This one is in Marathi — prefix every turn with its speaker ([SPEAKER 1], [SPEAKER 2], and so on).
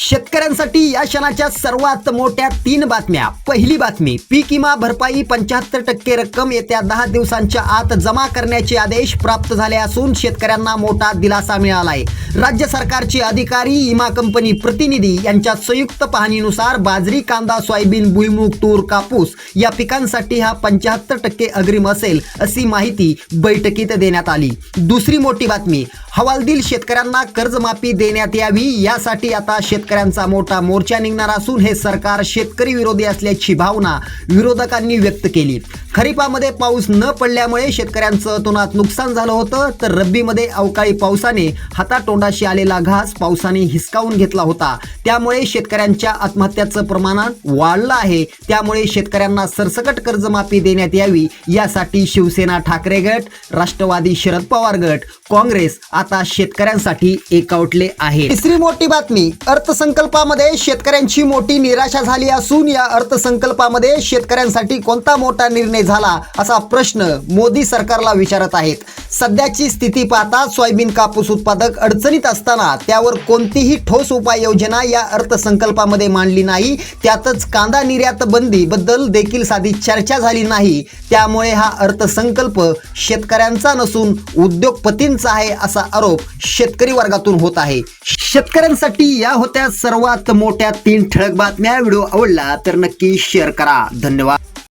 [SPEAKER 1] शेतकऱ्यांसाठी या क्षणाच्या सर्वात मोठ्या तीन बातम्या. पहिली बातमी पीक विमा भरपाई पंच्याहत्तर टक्के रक्कम येत्या दहा दिवसांच्या आत जमा करण्याचे आदेश प्राप्त झाले असून शेतकऱ्यांना मोठा दिलासा मिळाला आहे राज्य सरकारचे अधिकारी विमा कंपनी प्रतिनिधी यांच्या संयुक्त पाहणीनुसार बाजरी कांदा सोयाबीन भुईमूग तूर कापूस या पिकांसाठी हा पंच्याहत्तर टक्के अग्रिम असेल अशी माहिती बैठकीत देण्यात आली. दुसरी मोठी बातमी हवालदिल शेतकऱ्यांना कर्जमाफी देण्यात यावी यासाठी आता शेतकऱ्यांचा मोठा मोर्चा निघणार असून हे सरकार शेतकरी विरोधी असल्याची भावना विरोधकांनी व्यक्त केली. खरीपामध्ये पाऊस न पडल्यामुळे शेतकऱ्यांचं अतोनात नुकसान झालं होतं तर रब्बीमध्ये अवकाळी पावसाने हातातोंडाशी आलेला घास पावसाने हिसकावून घेतला होता. त्यामुळे शेतकऱ्यांच्या आत्महत्याचं प्रमाण वाढलं आहे. त्यामुळे शेतकऱ्यांना सरसकट कर्जमाफी देण्यात यावी यासाठी शिवसेना ठाकरे गट राष्ट्रवादी शरद पवार गट काँग्रेस आता शेतकऱ्यांसाठी एकवटले आहे. तिसरी मोठी बातमी अर्थ अर्थसंकल्पामध्ये शेतकऱ्यांची मोठी निराशा झाली असून या अर्थसंकल्पामध्ये शेतकऱ्यांसाठी कोणता मोठा निर्णय झाला असा प्रश्न मोदी सरकारला विचारत आहेत. सध्याची स्थिती पाहता सोयाबीन कापूस उत्पादक अडचणीत असताना त्यावर कोणतीही ठोस उपाययोजना या अर्थसंकल्पामध्ये मांडली नाही. त्यातच कांदा निर्यात बंदी बद्दल देखील साधी चर्चा झाली नाही. त्यामुळे हा अर्थसंकल्प शेतकऱ्यांचा नसून उद्योगपतींचा आहे असा आरोप शेतकरी वर्गातून होत आहे. शेतकऱ्यांसाठी या होत्या सर्वात मोठ्या तीन ठळक बातम्या. व्हिडिओ आवडला तर नक्की शेअर करा. धन्यवाद.